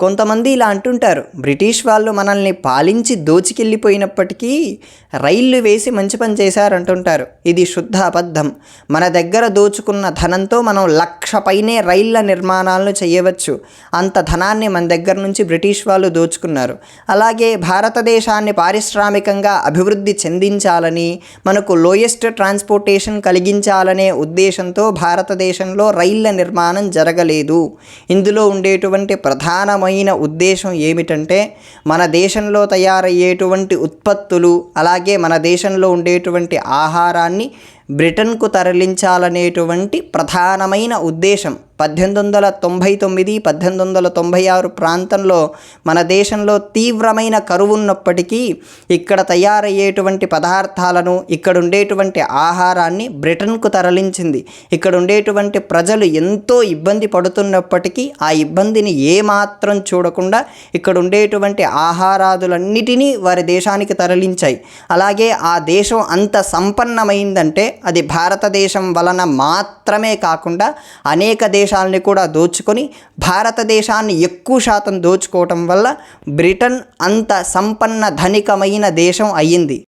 కొంతమంది ఇలా అంటుంటారు బ్రిటిష్ వాళ్ళు మనల్ని పాలించి దోచికెళ్ళిపోయినప్పటికీ రైళ్ళు వేసి మంచి పని చేశారంటుంటారు. ఇది శుద్ధ అబద్ధం. మన దగ్గర దోచుకున్న ధనంతో మనం లక్ లక్ష పైనే రైళ్ళ నిర్మాణాలను చేయవచ్చు. అంత ధనాన్ని మన దగ్గర నుంచి బ్రిటిష్ వాళ్ళు దోచుకున్నారు. అలాగే భారతదేశాన్ని పారిశ్రామికంగా అభివృద్ధి చెందించాలని మనకు లోయెస్ట్ ట్రాన్స్పోర్టేషన్ కలిగించాలనే ఉద్దేశంతో భారతదేశంలో రైళ్ళ నిర్మాణం జరగలేదు. ఇందులో ఉండేటువంటి ప్రధానమైన ఉద్దేశం ఏమిటంటే మన దేశంలో తయారయ్యేటువంటి ఉత్పత్తులు అలాగే మన దేశంలో ఉండేటువంటి ఆహారాన్ని బ్రిటన్కు తరలించాలనేటువంటి ప్రధానమైన ఉద్దేశం. పద్దెనిమిది వందల తొంభై తొమ్మిది పద్దెనిమిది వందల తొంభై ఆరు ప్రాంతంలో మన దేశంలో తీవ్రమైన కరువు ఉన్నప్పటికీ ఇక్కడ తయారయ్యేటువంటి పదార్థాలను ఇక్కడ ఉండేటువంటి ఆహారాన్ని బ్రిటన్కు తరలించింది. ఇక్కడ ఉండేటువంటి ప్రజలు ఎంతో ఇబ్బంది పడుతున్నప్పటికీ ఆ ఇబ్బందిని ఏమాత్రం చూడకుండా ఇక్కడ ఉండేటువంటి ఆహారాదులన్నిటినీ వారి దేశానికి తరలించాయి. అలాగే ఆ దేశం అంత సంపన్నమైందంటే అది భారతదేశం వలన మాత్రమే కాకుండా అనేక దేశాలని కూడా దోచుకొని భారతదేశాన్ని ఎక్కువ శాతం దోచుకోవటం వల్ల బ్రిటన్ అంత సంపన్న ధనికమైన దేశం అయ్యింది.